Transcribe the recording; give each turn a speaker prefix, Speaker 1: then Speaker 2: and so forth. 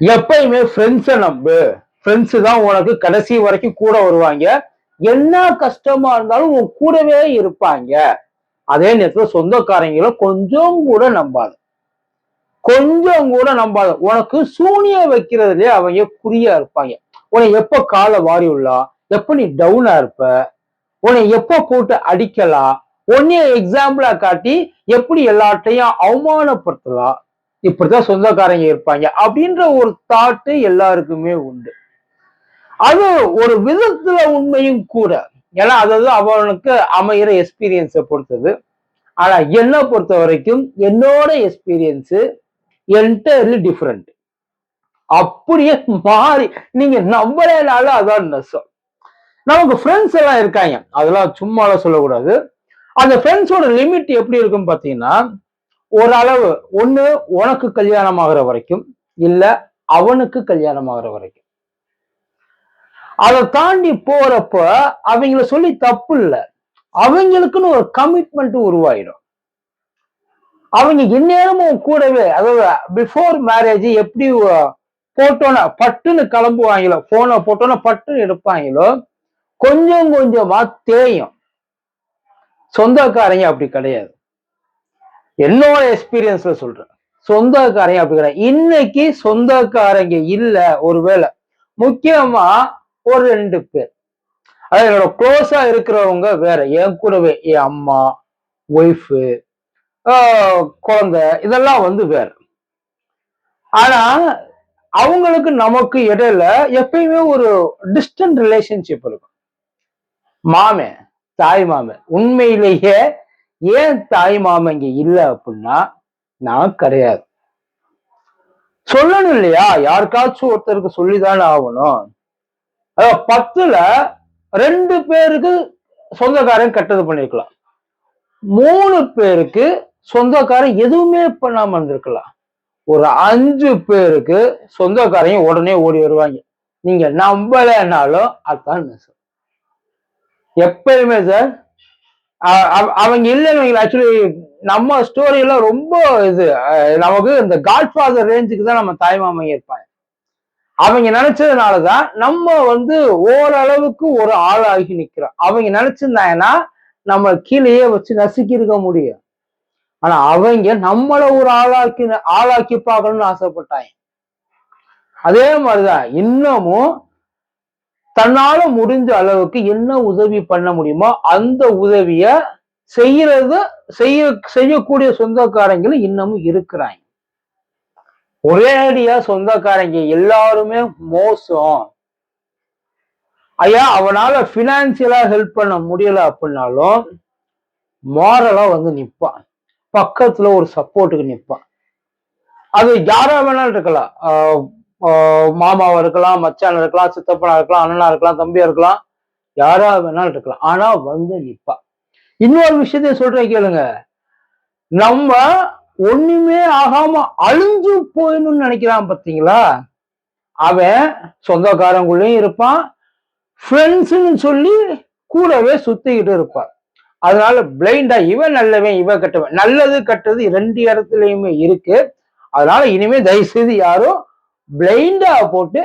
Speaker 1: எப்பயுமே ஃப்ரெண்ட்ஸை நம்பு. ஃப்ரெண்ட்ஸு தான் உனக்கு கடைசி வரைக்கும் கூட வருவாங்க. என்ன கஷ்டமா இருந்தாலும் உன் கூடவே இருப்பாங்க. அதே நேரத்தில் சொந்தக்காரங்களை கொஞ்சம் கூட நம்பாது. கொஞ்சம் கூட நம்பாது. உனக்கு சூனிய வைக்கிறதுலயே அவங்க குறியா இருப்பாங்க. உன்னை எப்ப காலை வாரி உள்ளா எப்ப நீ டவுனா இருப்ப உன்னை எப்ப போட்டு அடிக்கலாம் உன்னைய எக்ஸாம்பிளா காட்டி எப்படி எல்லாத்தையும் அவமானப்படுத்தலாம். இப்படிதான் சொந்தக்காரங்க இருப்பாங்க அப்படின்ற ஒரு தாட்டு எல்லாருக்குமே உண்டு. அது ஒரு விதத்துல உண்மையும் கூட. ஏன்னா அதாவது அவனுக்கு அமையிற எக்ஸ்பீரியன்ஸை பொறுத்தது. ஆனா என்னை பொறுத்த வரைக்கும் என்னோட எக்ஸ்பீரியன்ஸ் என்டர்லி டிஃப்ரெண்ட் அப்படியே மாறி நீங்க நம்பலேனாலும் அதான் நெசம். நமக்கு ஃப்ரெண்ட்ஸ் எல்லாம் இருக்காங்க. அதெல்லாம் சும்மாலாம் சொல்லக்கூடாது. அந்த ஃப்ரெண்ட்ஸோட லிமிட் எப்படி இருக்கும் பாத்தீங்கன்னா ஓரளவு ஒண்ணு உனக்கு கல்யாணம் ஆகுற வரைக்கும் இல்ல அவனுக்கு கல்யாணம் ஆகுற வரைக்கும். அதை தாண்டி போறப்ப அவங்கள சொல்லி தப்பு இல்ல. அவங்களுக்குன்னு ஒரு கமிட்மெண்ட் உருவாயிடும். அவங்க இந்நேரமும் கூடவே அதாவது பிஃபோர் மேரேஜ் எப்படி போட்டோன்னா பட்டுன்னு கிளம்புவாங்களோ போனை போட்டோன்னா பட்டுன்னு எடுப்பாங்களோ கொஞ்சம் கொஞ்சமா தேயும். சொந்தக்காரங்க அப்படி கிடையாது. என்னோட எக்ஸ்பீரியன்ஸ்ல சொல்றேன். சொந்தக்காரங்க அப்படி இன்னைக்கு சொந்தக்காரங்க இல்ல ஒருவேளை. முக்கியமா ஒரு ரெண்டு பேர். அதாவது என்னோட க்ளோஸா இருக்கிறவங்க வேற. என் கூடவே என் அம்மா ஒய்ஃபு குழந்தை இதெல்லாம் வந்து வேற. ஆனா அவங்களுக்கு நமக்கு இடையில எப்பயுமே ஒரு டிஸ்டன்ட் ரிலேஷன்ஷிப் இருக்கும். மாமே தாய் மாமே உண்மையிலேயே ஏன் தாய் மாமன் இங்க இல்ல அப்படின்னா நான் கிடையாது. சொல்லணும் இல்லையா? யாருக்காச்சும் ஒருத்தருக்கு சொல்லிதானே ஆகணும். அதாவது பத்துல ரெண்டு பேருக்கு சொந்தக்காரன் கெட்டது பண்ணிருக்கலாம். மூணு பேருக்கு சொந்தக்காரன் எதுவுமே பண்ணாம இருந்திருக்கலாம். ஒரு அஞ்சு பேருக்கு சொந்தக்காரையும் உடனே ஓடி வருவாங்க. நீங்க நம்பலைன்னாலும் அதான் சார் எப்பயுமே சார் அவங்க இல்லைன்னு ஆக்சுவலி நம்ம ஸ்டோரி எல்லாம் ரொம்ப இது நமக்கு இந்த காட்ஃபாதர் ரேஞ்சுக்கு தான் நம்ம தாய்மாமன் இருப்பாங்க அவங்க நினைச்சதுனாலதான் நம்ம வந்து ஓரளவுக்கு ஒரு ஆளாகி நிக்கிறோம். அவங்க நினைச்சிருந்தாங்கன்னா நம்ம கீழேயே வச்சு நசுக்கி இருக்க முடியும். ஆனா அவங்க நம்மளை ஒரு ஆளாக்கி ஆளாக்கி பார்க்கணும்னு ஆசைப்பட்டாங்க. அதே மாதிரிதான் இன்னமும் தன்னால முடிஞ்ச அளவுக்கு என்ன உதவி பண்ண முடியுமோ அந்த உதவிய செய்யறது செய்ய செய்யக்கூடிய சொந்தக்காரங்களும் இன்னமும் இருக்கிறாங்க. ஒரேடியா சொந்தக்காரங்க எல்லாருமே மோசம். ஐயா அவனால பினான்சியலா ஹெல்ப் பண்ண முடியல அப்படின்னாலும் மாரலா வந்து நிப்பான். பக்கத்துல ஒரு சப்போர்ட்டுக்கு நிப்பான். அது யாரா வேணாலும் இருக்கலாம். ஆஹ் மாமாவா இருக்கலாம் மச்சான் இருக்கலாம் சித்தப்பனா இருக்கலாம் அண்ணனா இருக்கலாம் தம்பியா இருக்கலாம் யாரா வேணாலும் இருக்கலாம். ஆனா வந்து நிப்பா. இன்னொரு விஷயத்தையும் சொல்றேன் கேளுங்க. நம்ம ஒண்ணுமே ஆகாம அழிஞ்சு போயணும்னு நினைக்கிறான் பாத்தீங்களா? அவன் சொந்தக்காரங்களும் இருப்பான் ஃப்ரெண்ட்ஸுன்னு சொல்லி கூடவே சுத்திக்கிட்டு இருப்பான். அதனால பிளைண்டா இவன் நல்லவன் இவன் கெட்டவன். நல்லது கெட்டது ரெண்டு இடத்துலயுமே இருக்கு. அதனால இனிமே தயவு செய்து யாரும் பிளைண்டா போட்டு